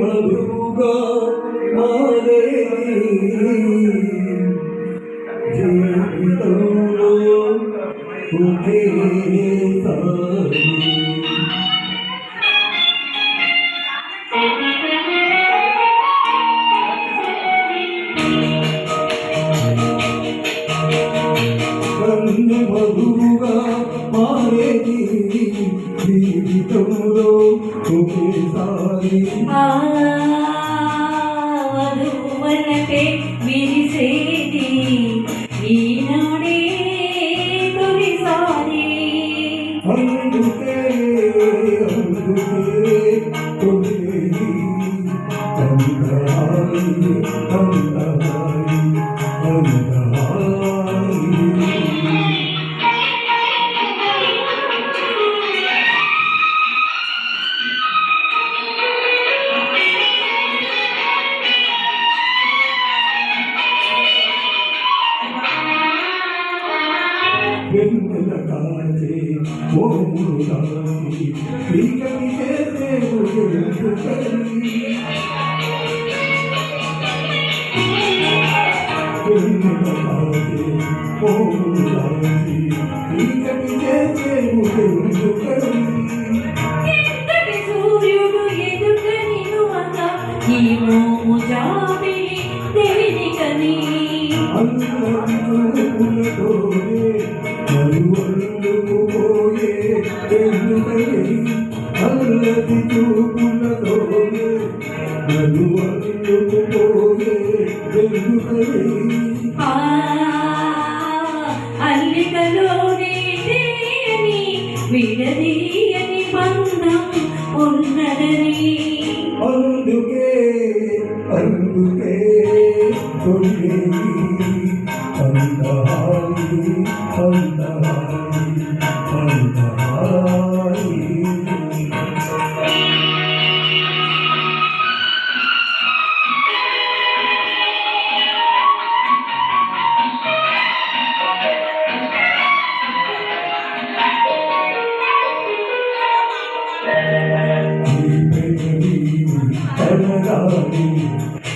మధువుగా మారే జీవితంలో ఒకేసారి కన్ను మధువుగా మారేది జీవితంలో ಮನಕ್ಕೆ ಬಿರಿಸೇತಿ ಈನಾಡೇ ತುರಿಸಾರಿ Thank you. 오르나니 비가이 내내오는 그날이 그날이 오르나니 비가이 내내오는 그날이 모자비 내니까니 안간도 우리도 వెన్నుకై అల్లరి చూపులతోనే నలువల్లుకుపోయే వెన్నుకై అల్లికలోనే విడదీయని బంధం ఉన్నదని అందుకే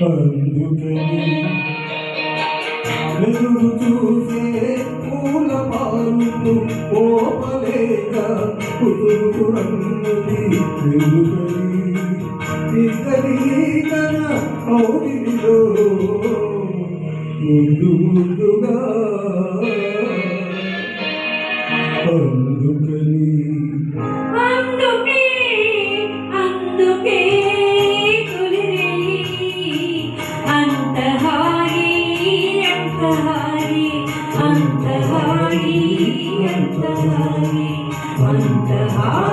అందుకని వెలుగు చూసే పూల పాలు ఓపలేక కుదురుతున్నది వెలుగని ఇద్దరి కన కౌగిలిలో ముందు ముందుగా अन्तहारी अन्तहारी अन्तहारी अन्तहारी